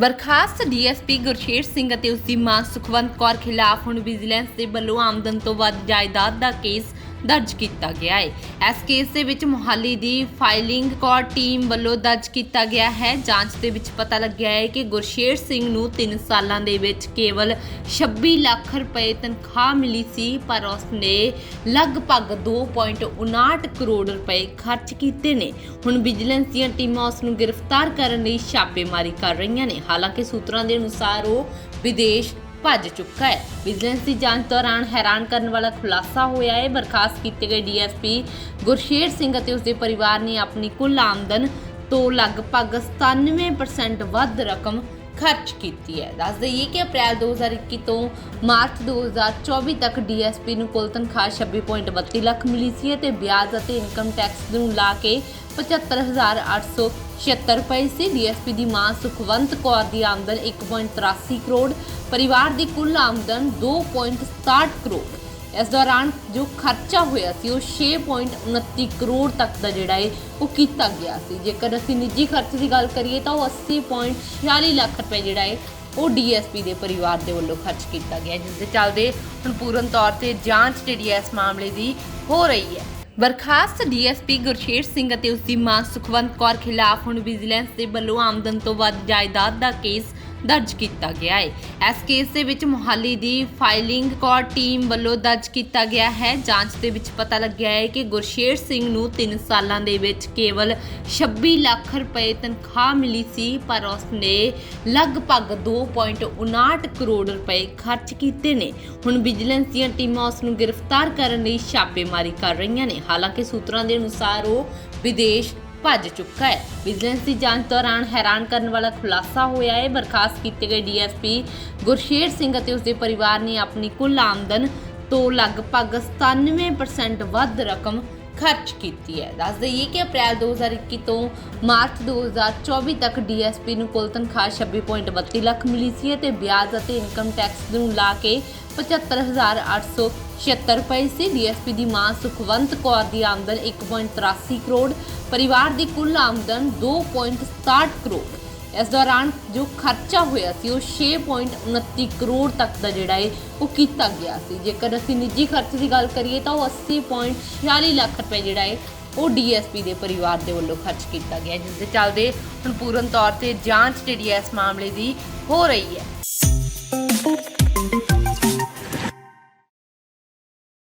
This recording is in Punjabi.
ਬਰਖਾਸਤ ਡੀਐਸਪੀ ਗੁਰਸ਼ੇਰ ਸਿੰਘ ਅਤੇ ਉਸ ਦੀ ਮਾਂ ਸੁਖਵੰਤ ਕੌਰ ਖਿਲਾਫ ਹੁਣ ਵਿਜੀਲੈਂਸ ਦੇ ਵੱਲੋਂ ਆਮਦਨ ਤੋਂ ਵੱਧ ਜਾਇਦਾਦ ਦਾ ਕੇਸ ਦਰਜ ਕੀਤਾ ਗਿਆ ਹੈ। ਇਸ ਕੇਸ ਦੇ ਵਿੱਚ ਮੁਹਾਲੀ ਦੀ ਫਾਈਲਿੰਗ ਕੋਰ ਟੀਮ ਵੱਲੋਂ ਦਰਜ ਕੀਤਾ ਗਿਆ ਹੈ। ਜਾਂਚ ਦੇ ਵਿੱਚ ਪਤਾ ਲੱਗਿਆ ਹੈ ਕਿ ਗੁਰਸ਼ੇਰ ਸਿੰਘ ਨੂੰ 3 ਸਾਲਾਂ ਦੇ ਵਿੱਚ ਕੇਵਲ 26 ਲੱਖ ਰੁਪਏ ਤਨਖਾਹ ਮਿਲੀ ਸੀ, ਪਰ ਉਸ ਨੇ ਲਗਭਗ 2.59 ਕਰੋੜ ਰੁਪਏ ਖਰਚ ਕੀਤੇ ਨੇ। ਹੁਣ ਵਿਜੀਲੈਂਸ ਦੀਆਂ ਟੀਮਾਂ ਉਸ ਨੂੰ ਗ੍ਰਿਫਤਾਰ ਕਰਨ ਲਈ ਛਾਪੇਮਾਰੀ ਕਰ ਰਹੀਆਂ ਨੇ। ਹਾਲਾਂਕਿ ਸੂਤਰਾਂ ਦੇ ਅਨੁਸਾਰ ਉਹ ਵਿਦੇਸ਼ ਭੱਜ ਚੁੱਕਾ ਹੈ। ਵਿਜੀਲੈਂਸ ਦੀ ਜਾਂਚ ਦੌਰਾਨ ਹੈਰਾਨ ਕਰਨ ਵਾਲਾ ਖੁਲਾਸਾ ਹੋਇਆ ਹੈ। ਬਰਖਾਸਤ ਕੀਤੇ ਗਏ ਡੀਐਸਪੀ ਗੁਰਸ਼ੇਰ ਸਿੰਘ ਅਤੇ ਉਸਦੇ ਪਰਿਵਾਰ ਨੇ ਆਪਣੀ ਕੁੱਲ ਆਮਦਨ ਤੋਂ ਲਗਭਗ 97% ਵੱਧ ਰਕਮ ਖਰਚ ਕੀਤੀ ਹੈ। ਦੱਸ ਦਈਏ ਕਿ ਅਪ੍ਰੈਲ 2021 ਤੋਂ ਮਾਰਚ 2024 ਤੱਕ ਡੀਐਸਪੀ ਨੂੰ ਕੁੱਲ ਤਨਖਾਹ 26.32 ਲੱਖ ਮਿਲੀ ਸੀ ਅਤੇ ਵਿਆਜ ਅਤੇ ਇਨਕਮ ਟੈਕਸ ਨੂੰ ਲਾ ਕੇ 75876 ਰੁਪਏ ਸੀ। ਡੀਐਸਪੀ ਦੀ ਮਾਂ ਸੁਖਵੰਤ ਕੌਰ ਦੀ ਆਮਦਨ 1.83 ਕਰੋੜ, ਪਰਿਵਾਰ ਦੀ ਕੁੱਲ ਆਮਦਨ 2.67 ਕਰੋੜ। ਇਸ ਦੌਰਾਨ ਜੋ ਖਰਚਾ ਹੋਇਆ ਸੀ, ਉਹ 6.29 ਕਰੋੜ ਤੱਕ ਦਾ ਜਿਹੜਾ ਹੈ ਉਹ ਕੀਤਾ ਗਿਆ ਸੀ। ਜੇਕਰ ਅਸੀਂ ਨਿੱਜੀ ਖਰਚ ਦੀ ਗੱਲ ਕਰੀਏ ਤਾਂ ਉਹ 80.46 ਲੱਖ ਰੁਪਏ ਜਿਹੜਾ ਹੈ ਉਹ ਡੀਐਸਪੀ ਦੇ ਪਰਿਵਾਰ ਦੇ ਵੱਲੋਂ ਖਰਚ ਕੀਤਾ ਗਿਆ, ਜਿਸ ਦੇ ਚੱਲਦੇ ਹੁਣ ਪੂਰਨ ਤੌਰ ਤੇ ਜਾਂਚ ਜਿਹੜੀ ਹੈ ਇਸ ਮਾਮਲੇ ਦੀ ਹੋ ਰਹੀ ਹੈ ਬਰਖਾਸਤ ਡੀਐਸਪੀ ਗੁਰਸ਼ੇਰ ਸਿੰਘ ਅਤੇ ਉਸ ਦੀ ਮਾਂ ਸੁਖਵੰਤ ਕੌਰ ਖਿਲਾਫ ਹੁਣ ਵਿਜੀਲੈਂਸ ਦੇ ਵੱਲੋਂ ਆਮਦਨ ਤੋਂ ਵੱਧ ਜਾਇਦਾਦ ਦਾ ਕੇਸ ਦਰਜ ਕੀਤਾ ਗਿਆ ਹੈ। ਇਸ ਕੇਸ ਦੇ ਵਿੱਚ ਮੁਹਾਲੀ ਦੀ ਫਾਈਲਿੰਗ ਕੋਰ ਟੀਮ ਵੱਲੋਂ ਦਰਜ ਕੀਤਾ ਗਿਆ ਹੈ। ਜਾਂਚ ਦੇ ਵਿੱਚ ਪਤਾ ਲੱਗਿਆ ਹੈ ਕਿ ਗੁਰਸ਼ੇਰ ਸਿੰਘ ਨੂੰ 3 ਸਾਲਾਂ ਦੇ ਵਿੱਚ ਕੇਵਲ 26 ਲੱਖ ਰੁਪਏ ਤਨਖਾਹ ਮਿਲੀ ਸੀ, ਪਰ ਉਸ ਨੇ ਲਗਭਗ 2.59 ਕਰੋੜ ਰੁਪਏ ਖਰਚ ਕੀਤੇ ਨੇ। ਹੁਣ ਵਿਜੀਲੈਂਸ ਦੀਆਂ ਟੀਮਾਂ ਉਸ ਨੂੰ ਗ੍ਰਿਫਤਾਰ ਕਰਨ ਲਈ ਛਾਪੇਮਾਰੀ ਕਰ ਰਹੀਆਂ ਨੇ। ਹਾਲਾਂਕਿ ਸੂਤਰਾਂ ਦੇ ਅਨੁਸਾਰ ਉਹ ਵਿਦੇਸ਼ ਭੱਜ ਚੁੱਕਾ ਹੈ। ਵਿਜੀਲੈਂਸ ਦੀ ਜਾਂਚ ਦੌਰਾਨ ਹੈਰਾਨ ਕਰਨ ਵਾਲਾ ਖੁਲਾਸਾ ਹੋਇਆ ਹੈ। ਬਰਖਾਸਤ ਕੀਤੇ ਗਏ ਡੀਐਸਪੀ ਗੁਰਸ਼ੇਰ ਸਿੰਘ ਅਤੇ ਉਸਦੇ ਪਰਿਵਾਰ ਨੇ ਆਪਣੀ ਕੁੱਲ ਆਮਦਨ ਤੋਂ ਲਗਭਗ 97% ਵੱਧ ਰਕਮ ਖਰਚ ਕੀਤੀ ਹੈ। ਦੱਸ ਦਈਏ ਕਿ ਅਪ੍ਰੈਲ 2021 ਤੋਂ ਮਾਰਚ 2024 ਤੱਕ ਡੀਐਸਪੀ ਨੂੰ ਕੁੱਲ ਤਨਖਾਹ 26.32 ਲੱਖ ਮਿਲੀ ਸੀ ਅਤੇ ਵਿਆਜ ਅਤੇ ਇਨਕਮ ਟੈਕਸ ਨੂੰ ਲਾ ਕੇ 75876 ਰੁਪਏ ਸੀ। ਡੀਐਸਪੀ ਦੀ ਮਾਂ ਸੁਖਵੰਤ ਕੌਰ ਦੀ ਆਮਦਨ 1.83 ਕਰੋੜ, ਪਰਿਵਾਰ ਦੀ ਕੁੱਲ ਆਮਦਨ 2.67 ਕਰੋੜ। ਇਸ ਦੌਰਾਨ ਜੋ ਖਰਚਾ ਹੋਇਆ ਸੀ, ਉਹ 6.29 ਕਰੋੜ ਤੱਕ ਦਾ ਜਿਹੜਾ ਹੈ ਉਹ ਕੀਤਾ ਗਿਆ ਸੀ। ਜੇਕਰ ਅਸੀਂ ਨਿੱਜੀ ਖਰਚ ਦੀ ਗੱਲ ਕਰੀਏ ਤਾਂ ਉਹ 80.46 ਲੱਖ ਰੁਪਏ ਜਿਹੜਾ ਹੈ ਉਹ ਡੀਐਸਪੀ ਦੇ ਪਰਿਵਾਰ ਦੇ ਵੱਲੋਂ ਖਰਚ ਕੀਤਾ ਗਿਆ, ਜਿਸ ਦੇ ਚੱਲਦੇ ਹੁਣ ਪੂਰਨ ਤੌਰ ਤੇ ਜਾਂਚ ਜਿਹੜੀ ਹੈ ਇਸ ਮਾਮਲੇ ਦੀ ਹੋ ਰਹੀ ਹੈ।